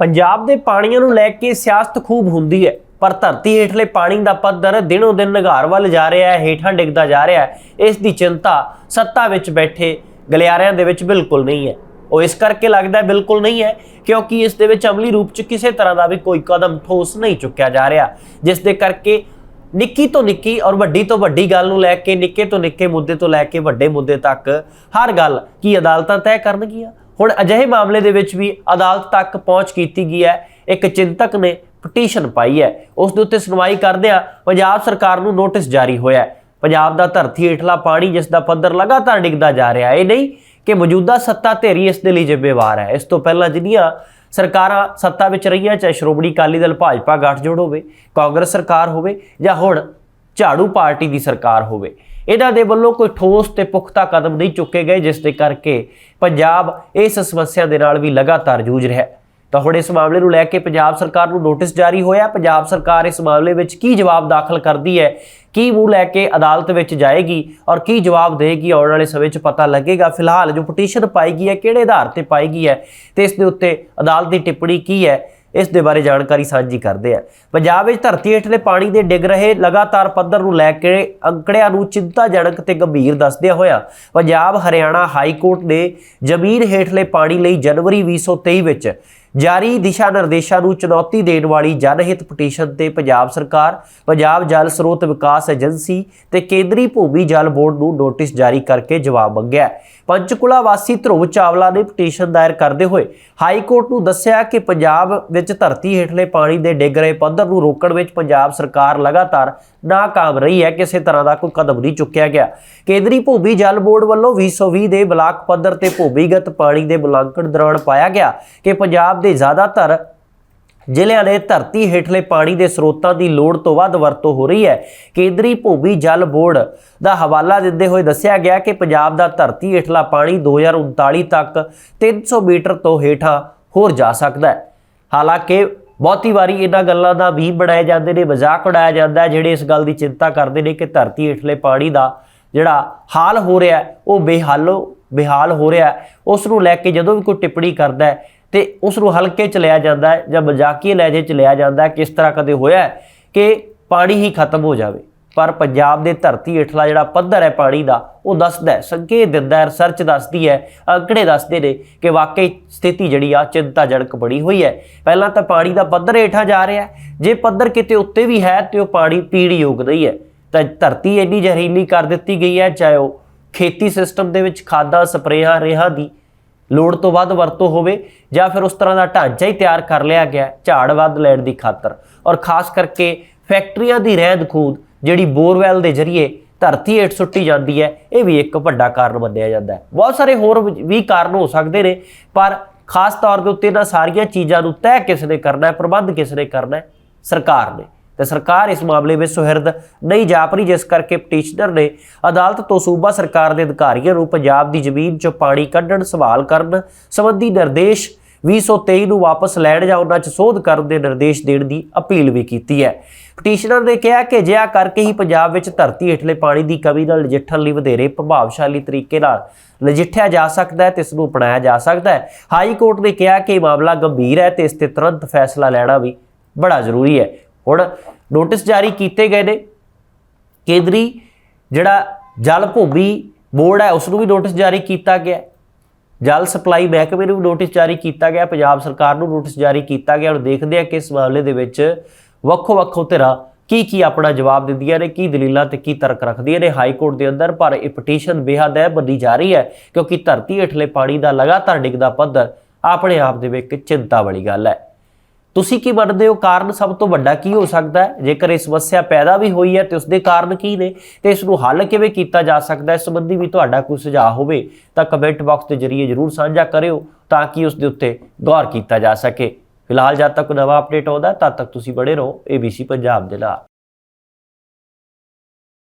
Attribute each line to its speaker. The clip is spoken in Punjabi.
Speaker 1: ਪੰਜਾਬ ਦੇ ਪਾਣੀਆਂ ਨੂੰ ਲੈ ਕੇ ਸਿਆਸਤ ਖੂਬ ਹੁੰਦੀ ਹੈ, ਪਰ ਧਰਤੀ ਹੇਠਲੇ ਪਾਣੀ ਦਾ ਪੱਧਰ ਦਿਨੋਂ ਦਿਨ ਨਿਘਾਰ ਵੱਲ ਜਾ ਰਿਹਾ ਹੈ, ਹੇਠਾਂ ਡਿੱਗਦਾ ਜਾ ਰਿਹਾ ਹੈ। ਇਸ ਦੀ ਚਿੰਤਾ ਸੱਤਾ ਵਿੱਚ ਬੈਠੇ ਗਲਿਆਰਿਆਂ ਦੇ ਵਿੱਚ ਬਿਲਕੁਲ ਨਹੀਂ ਹੈ। ਉਹ ਇਸ ਕਰਕੇ ਲੱਗਦਾ ਬਿਲਕੁਲ ਨਹੀਂ ਹੈ ਕਿਉਂਕਿ ਇਸ ਦੇ ਵਿੱਚ ਅਮਲੀ ਰੂਪ ਚ ਕਿਸੇ ਤਰ੍ਹਾਂ ਦਾ ਵੀ ਕੋਈ ਕਦਮ ਠੋਸ ਨਹੀਂ ਚੁੱਕਿਆ ਜਾ ਰਿਹਾ। ਜਿਸ ਦੇ ਕਰਕੇ ਨਿੱਕੀ ਤੋਂ ਨਿੱਕੀ ਔਰ ਵੱਡੀ ਤੋਂ ਵੱਡੀ ਗੱਲ ਨੂੰ ਲੈ ਕੇ ਨਿੱਕੇ ਤੋਂ ਨਿੱਕੇ ਮੁੱਦੇ ਤੋਂ ਲੈ ਕੇ ਵੱਡੇ ਮੁੱਦੇ ਤੱਕ ਹਰ ਗੱਲ ਕੀ ਅਦਾਲਤਾਂ ਤੈਅ ਕਰਨਗੀਆਂ? ਹੁਣ ਅਜਿਹੇ ਮਾਮਲੇ ਦੇ ਵਿੱਚ ਵੀ ਅਦਾਲਤ ਤੱਕ ਪਹੁੰਚ ਕੀਤੀ ਗਈ ਹੈ। ਇੱਕ ਚਿੰਤਕ ਨੇ ਪਟੀਸ਼ਨ ਪਾਈ ਹੈ। ਉਸ ਦੇ ਉੱਤੇ ਸੁਣਵਾਈ ਕਰਦਿਆਂ ਪੰਜਾਬ ਸਰਕਾਰ ਨੂੰ ਨੋਟਿਸ ਜਾਰੀ ਹੋਇਆ ਹੈ। ਪੰਜਾਬ ਦਾ ਧਰਤੀ ਹੇਠਲਾ ਪਾਣੀ, ਜਿਸ ਦਾ ਪੱਧਰ ਲਗਾਤਾਰ ਡਿੱਗਦਾ ਜਾ ਰਿਹਾ ਹੈ, ਇਹ ਨਹੀਂ ਕਿ ਮੌਜੂਦਾ ਸੱਤਾ ਧੇਰੀ ਇਸ ਦੇ ਲਈ ਜ਼ਿੰਮੇਵਾਰ ਹੈ। ਇਸ ਤੋਂ ਪਹਿਲਾਂ ਜਿਹੜੀਆਂ ਸਰਕਾਰਾਂ ਸੱਤਾ ਵਿੱਚ ਰਹੀਆਂ, ਚਾਹੇ ਸ਼੍ਰੋਮਣੀ ਅਕਾਲੀ ਦਲ, ਭਾਜਪਾ, ਗੱਠਜੋੜ ਹੋਵੇ, ਕਾਂਗਰਸ ਸਰਕਾਰ ਹੋਵੇ, ਜਾਂ ਹੁਣ ਝਾੜੂ ਪਾਰਟੀ ਦੀ ਸਰਕਾਰ ਹੋਵੇ। ਇਹਨਾਂ ਦੇ ਵੱਲੋਂ ਕੋਈ ਠੋਸ ਤੇ ਪੁਖਤਾ ਕਦਮ ਨਹੀਂ ਚੁੱਕੇ ਗਏ, ਜਿਸ ਦੇ ਕਰਕੇ ਪੰਜਾਬ ਇਸ ਸਮੱਸਿਆ ਦੇ ਨਾਲ ਵੀ ਲਗਾਤਾਰ ਜੂਝ ਰਿਹਾ ਹੈ। ਤਾਂ ਹੁਣ ਇਸ ਮਾਮਲੇ ਨੂੰ ਲੈ ਕੇ ਪੰਜਾਬ ਸਰਕਾਰ ਨੂੰ ਨੋਟਿਸ ਜਾਰੀ ਹੋਇਆ। ਪੰਜਾਬ ਸਰਕਾਰ ਇਸ ਮਾਮਲੇ ਵਿੱਚ ਕੀ ਜਵਾਬ ਦਾਖਲ ਕਰਦੀ ਹੈ, ਕੀ ਮੂੰਹ ਲੈ ਕੇ ਅਦਾਲਤ ਵਿੱਚ ਜਾਏਗੀ ਔਰ ਕੀ ਜਵਾਬ ਦੇਗੀ, ਆਉਣ ਵਾਲੇ ਸਮੇਂ 'ਚ ਪਤਾ ਲੱਗੇਗਾ। ਫਿਲਹਾਲ ਜੋ ਪਟੀਸ਼ਨ ਪਾਈ ਗਈ ਹੈ, ਕਿਹੜੇ ਆਧਾਰ ਤੇ ਪਾਈ ਗਈ ਹੈ, ਤੇ ਇਸ ਦੇ ਉੱਤੇ ਅਦਾਲਤ ਦੀ ਟਿੱਪਣੀ ਕੀ ਹੈ ਇਸ ਦੇ ਬਾਰੇ ਜਾਣਕਾਰੀ ਸਾਂਝੀ ਕਰਦੇ ਆ। ਪੰਜਾਬ ਵਿੱਚ ਧਰਤੀ ਹੇਠਲੇ ਪਾਣੀ ਦੇ ਡਿੱਗ ਰਹੇ ਲਗਾਤਾਰ ਪੱਧਰ ਨੂੰ ਲੈ ਕੇ ਅੰਕੜਿਆਂ ਨੂੰ ਚਿੰਤਾਜਨਕ ਤੇ ਗੰਭੀਰ ਦੱਸਦਿਆਂ ਹੋਇਆ, ਪੰਜਾਬ ਹਰਿਆਣਾ ਹਾਈ ਕੋਰਟ ਨੇ ਜ਼ਮੀਨ ਹੇਠਲੇ ਪਾਣੀ ਲਈ ਜਨਵਰੀ 2023 ਵਿੱਚ ਜਾਰੀ ਦਿਸ਼ਾ ਨਿਰਦੇਸ਼ਾਂ ਨੂੰ ਚੁਣੌਤੀ ਦੇਣ ਵਾਲੀ ਜਨਹਿਤ ਪਟੀਸ਼ਨ ਤੇ ਪੰਜਾਬ ਸਰਕਾਰ, ਪੰਜਾਬ ਜਲ ਸਰੋਤ ਵਿਕਾਸ ਏਜੰਸੀ ਤੇ ਕੇਂਦਰੀ ਭੂਮੀ ਜਲ ਬੋਰਡ ਨੂੰ ਨੋਟਿਸ ਜਾਰੀ ਕਰਕੇ ਜਵਾਬ ਮੰਗਿਆ। ਪੰਚਕੁਲਾ ਵਾਸੀ ਧਰੁਵ ਚਾਵਲਾ ਨੇ ਪਟੀਸ਼ਨ ਦਾਇਰ ਕਰਦੇ ਹੋਏ ਹਾਈ ਕੋਰਟ ਨੂੰ ਦੱਸਿਆ ਕਿ ਪੰਜਾਬ ਵਿੱਚ ਧਰਤੀ ਹੇਠਲੇ ਪਾਣੀ ਦੇ ਡਿੱਗ ਰਹੇ ਪੱਧਰ ਨੂੰ ਰੋਕਣ ਵਿੱਚ ਪੰਜਾਬ ਸਰਕਾਰ ਲਗਾਤਾਰ ਨਾਕਾਮ ਰਹੀ ਹੈ, ਕਿਸੇ ਤਰ੍ਹਾਂ ਦਾ ਕੋਈ ਕਦਮ ਨਹੀਂ ਚੁੱਕਿਆ ਗਿਆ। ਕੇਂਦਰੀ ਭੂਮੀ ਜਲ ਬੋਰਡ ਵੱਲੋਂ 2020 ਦੇ ਬਲਾਕ ਪੱਧਰ ਤੇ ਭੂਮੀਗਤ ਪਾਣੀ ਦੇ ਮੁਲਾਂਕਣ ਦੌਰਾਨ ਪਾਇਆ ਗਿਆ ਕਿ ਪੰਜਾਬ ਦੇ ਜ਼ਿਆਦਾਤਰ ਜ਼ਿਲ੍ਹਿਆਂ ਦੇ ਧਰਤੀ ਹੇਠਲੇ ਪਾਣੀ ਦੇ ਸਰੋਤਾਂ ਦੀ ਲੋੜ ਤੋਂ ਵੱਧ ਵਰਤੋਂ ਹੋ ਰਹੀ ਹੈ। ਕੇਂਦਰੀ ਭੂਮੀ ਜਲ ਬੋਰਡ ਦਾ ਹਵਾਲਾ ਦਿੰਦੇ ਹੋਏ ਦੱਸਿਆ ਗਿਆ ਕਿ ਪੰਜਾਬ ਦਾ ਧਰਤੀ ਹੇਠਲਾ ਪਾਣੀ 2039 ਤੱਕ 300 ਮੀਟਰ ਤੋਂ ਹੇਠਾਂ ਹੋਰ ਜਾ ਸਕਦਾ ਹੈ। ਹਾਲਾਂਕਿ ਬਹੁਤੀ ਵਾਰੀ ਇਹਨਾਂ ਗੱਲਾਂ ਦਾ ਵੀ ਬਣਾਏ ਜਾਂਦੇ ਨੇ, ਮਜ਼ਾਕ ਉਡਾਇਆ ਜਾਂਦਾ ਹੈ। ਜਿਹੜੇ ਇਸ ਗੱਲ ਦੀ ਚਿੰਤਾ ਕਰਦੇ ਨੇ ਕਿ ਧਰਤੀ ਹੇਠਲੇ ਪਾਣੀ ਦਾ ਜਿਹੜਾ ਹਾਲ ਹੋ ਰਿਹਾ ਉਹ ਬੇਹਾਲੋ ਬੇਹਾਲ ਹੋ ਰਿਹਾ ਉਸ ਨੂੰ ਲੈ ਕੇ ਜਦੋਂ ਵੀ ਕੋਈ ਟਿੱਪਣੀ ਕਰਦਾ ਹੈ ਤੇ ਉਸ ਨੂੰ ਹਲਕੇ ਚ ਲਿਆ ਜਾਂਦਾ ਹੈ ਜਾਂ ਮਜ਼ਾਕੀਏ ਲਹਿਜੇ ਚ ਲਿਆ ਜਾਂਦਾ ਹੈ, ਕਿਸ ਤਰ੍ਹਾਂ ਕਦੇ ਹੋਇਆ ਕਿ ਪਾਣੀ ਹੀ ਖਤਮ ਹੋ ਜਾਵੇ। ਪਰ ਪੰਜਾਬ ਦੇ ਧਰਤੀ ਹੇਠਲਾ ਜਿਹੜਾ ਪੱਧਰ ਹੈ ਪਾਣੀ ਦਾ, ਉਹ ਦੱਸਦਾ ਹੈ, ਸੰਕੇਤ ਦਿੰਦਾ ਹੈ ਰਿਸਰਚ ਦੱਸਦੀ ਹੈ, ਅੰਕੜੇ ਦੱਸਦੇ ਨੇ ਕਿ ਵਾਕਈ ਸਥਿਤੀ ਜਿਹੜੀ ਆ ਚਿੰਤਾਜਨਕ ਬਣੀ ਹੋਈ ਹੈ। ਪਹਿਲਾਂ ਤਾਂ ਪਾਣੀ ਦਾ ਪੱਧਰ ਹੇਠਾਂ ਜਾ ਰਿਹਾ ਜੇ ਪੱਧਰ ਕਿਤੇ ਉੱਤੇ ਵੀ ਹੈ ਤੇ ਉਹ ਪਾਣੀ ਪੀਣ ਯੋਗ ਨਹੀਂ ਹੈ। ਤਾਂ ਧਰਤੀ ਇੰਨੀ ਜ਼ਹਿਰੀਲੀ ਕਰ ਦਿੱਤੀ ਗਈ ਹੈ, ਚਾਹੇ ਉਹ ਖੇਤੀ ਸਿਸਟਮ ਦੇ ਵਿੱਚ ਖਾਦਾਂ, ਸਪਰੇਆਂ, ਰੇਹਾਂ ਦੀ ਲੋੜ ਤੋਂ ਵੱਧ ਵਰਤੋਂ ਹੋਵੇ ਜਾਂ ਫਿਰ ਉਸ ਤਰ੍ਹਾਂ ਦਾ ਢਾਂਚਾ ਹੀ ਤਿਆਰ ਕਰ ਲਿਆ ਗਿਆ ਝਾੜ ਵੱਧ ਲੈਣ ਦੀ ਖਾਤਰ। ਔਰ ਖਾਸ ਕਰਕੇ ਫੈਕਟਰੀਆਂ ਦੀ ਰਹਿੰਦ ਖੂਦ ਜਿਹੜੀ ਬੋਰਵੈਲ ਦੇ ਜ਼ਰੀਏ ਧਰਤੀ ਹੇਠ ਸੁੱਟੀ ਜਾਂਦੀ ਹੈ, ਇਹ ਵੀ ਇੱਕ ਵੱਡਾ ਕਾਰਨ ਮੰਨਿਆ ਜਾਂਦਾ ਹੈ। ਬਹੁਤ ਸਾਰੇ ਹੋਰ ਵੀ ਕਾਰਨ ਹੋ ਸਕਦੇ ਨੇ, ਪਰ ਖਾਸ ਤੌਰ ਦੇ ਉੱਤੇ ਇਹਨਾਂ ਸਾਰੀਆਂ ਚੀਜ਼ਾਂ ਨੂੰ ਤੈਅ ਕਿਸ ਨੇ ਕਰਨਾ ਹੈ, ਪ੍ਰਬੰਧ ਕਿਸ ਨੇ ਕਰਨਾ ਹੈ, ਸਰਕਾਰ ਨੇ। ਤੇ ਸਰਕਾਰ ਇਸ ਮਾਮਲੇ ਵਿੱਚ ਸੁਹਿਰਦ ਨਹੀਂ ਜਾਪ ਰਹੀ ਜਿਸ ਕਰਕੇ ਪਟੀਸ਼ਨਰ ਨੇ ਅਦਾਲਤ ਤੋਂ ਸੂਬਾ ਸਰਕਾਰ ਦੇ ਅਧਿਕਾਰੀਆਂ ਨੂੰ ਪੰਜਾਬ ਦੀ ਜ਼ਮੀਨ 'ਚੋਂ ਪਾਣੀ ਕੱਢਣ ਸਵਾਲ ਕਰਨ ਸੰਬੰਧੀ ਨਿਰਦੇਸ਼ 2023 ਨੂੰ ਵਾਪਸ ਲੈਣ ਜਾਂ ਉਹਨਾਂ 'ਚ ਸੋਧ ਕਰਨ ਦੇ ਨਿਰਦੇਸ਼ ਦੇਣ ਦੀ ਅਪੀਲ ਵੀ ਕੀਤੀ ਹੈ। ਪਟੀਸ਼ਨਰ ਨੇ ਕਿਹਾ ਕਿ ਅਜਿਹਾ ਕਰਕੇ ਹੀ ਪੰਜਾਬ ਵਿੱਚ ਧਰਤੀ ਹੇਠਲੇ ਪਾਣੀ ਦੀ ਕਮੀ ਨਾਲ ਨਜਿੱਠਣ ਲਈ ਵਧੇਰੇ ਪ੍ਰਭਾਵਸ਼ਾਲੀ ਤਰੀਕੇ ਨਾਲ ਨਜਿੱਠਿਆ ਜਾ ਸਕਦਾ ਹੈ ਤੇ ਇਸ ਨੂੰ ਅਪਣਾਇਆ ਜਾ ਸਕਦਾ ਹੈ। ਹਾਈ ਕੋਰਟ ਨੇ ਕਿਹਾ ਕਿ ਇਹ ਮਾਮਲਾ ਗੰਭੀਰ ਹੈ ਤੇ ਇਸ ਤੇ ਤੁਰੰਤ ਫੈਸਲਾ ਲੈਣਾ ਵੀ ਬੜਾ ਜ਼ਰੂਰੀ ਹੈ। ਹੁਣ ਨੋਟਿਸ ਜਾਰੀ ਕੀਤੇ ਗਏ ਨੇ। ਕੇਂਦਰੀ ਜਿਹੜਾ ਜਲ ਭੂਮੀ ਬੋਰਡ ਹੈ ਉਸ ਨੂੰ ਵੀ ਨੋਟਿਸ ਜਾਰੀ ਕੀਤਾ ਗਿਆ ਜਲ ਸਪਲਾਈ ਮਹਿਕਮੇ ਨੂੰ ਵੀ ਨੋਟਿਸ ਜਾਰੀ ਕੀਤਾ ਗਿਆ ਪੰਜਾਬ ਸਰਕਾਰ ਨੂੰ ਨੋਟਿਸ ਜਾਰੀ ਕੀਤਾ ਗਿਆ ਹੁਣ ਦੇਖਦੇ ਆ ਕਿ ਇਸ ਮਾਮਲੇ ਦੇ ਵਿੱਚ ਵੱਖੋ ਵੱਖੋ ਧਿਰਾਂ ਕੀ ਕੀ ਆਪਣਾ ਜਵਾਬ ਦਿੰਦੀਆਂ ਨੇ, ਕੀ ਦਲੀਲਾਂ ਤੇ ਕੀ ਤਰਕ ਰੱਖਦੀਆਂ ਨੇ। ਹਾਈ ਕੋਰਟ ਦੇ ਅੰਦਰ ਪਰ ਇਹ ਪਟੀਸ਼ਨ ਬੇਹੱਦ ਹੈ, ਬੰਦੀ ਜਾ ਰਹੀ ਹੈ ਕਿਉਂਕਿ ਧਰਤੀ ਹੇਠਲੇ ਪਾਣੀ ਦਾ ਲਗਾਤਾਰ ਡਿੱਗਦਾ ਪੱਧਰ ਆਪਣੇ ਆਪ ਦੇ ਵਿੱਚ ਚਿੰਤਾ ਵਾਲੀ ਗੱਲ ਹੈ। ਤੁਸੀਂ ਕੀ ਮੰਨਦੇ ਹੋ? ਕਾਰਨ ਸਭ ਤੋਂ ਵੱਡਾ ਕੀ ਹੋ ਸਕਦਾ ਹੈ? ਜੇਕਰ ਇਹ ਸਮੱਸਿਆ ਪੈਦਾ ਵੀ ਹੋਈ ਹੈ ਤੇ ਉਸ ਦੇ ਕਾਰਨ ਕੀ ਨੇ ਤੇ ਇਸ ਨੂੰ ਹੱਲ ਕਿਵੇਂ ਕੀਤਾ ਜਾ ਸਕਦਾ ਹੈ? ਇਸ ਸੰਬੰਧੀ ਵੀ ਤੁਹਾਡਾ ਕੋਈ ਸੁਝਾਅ ਹੋਵੇ ਤਾਂ ਕਮੈਂਟ ਬਾਕਸ ਦੇ ਜ਼ਰੀਏ ਜਰੂਰ ਸਾਂਝਾ ਕਰਿਓ ਤਾਂ ਕਿ ਉਸ ਦੇ ਉੱਤੇ ਗੌਰ ਕੀਤਾ ਜਾ ਸਕੇ। ਫਿਲਹਾਲ ਜਦ ਤੱਕ ਨਵਾਂ ਅਪਡੇਟ ਆਉਂਦਾ, ਤਦ ਤੱਕ ਤੁਸੀਂ ਬੜੇ ਰਹੋ ABC ਪੰਜਾਬ ਦੇ ਨਾਲ।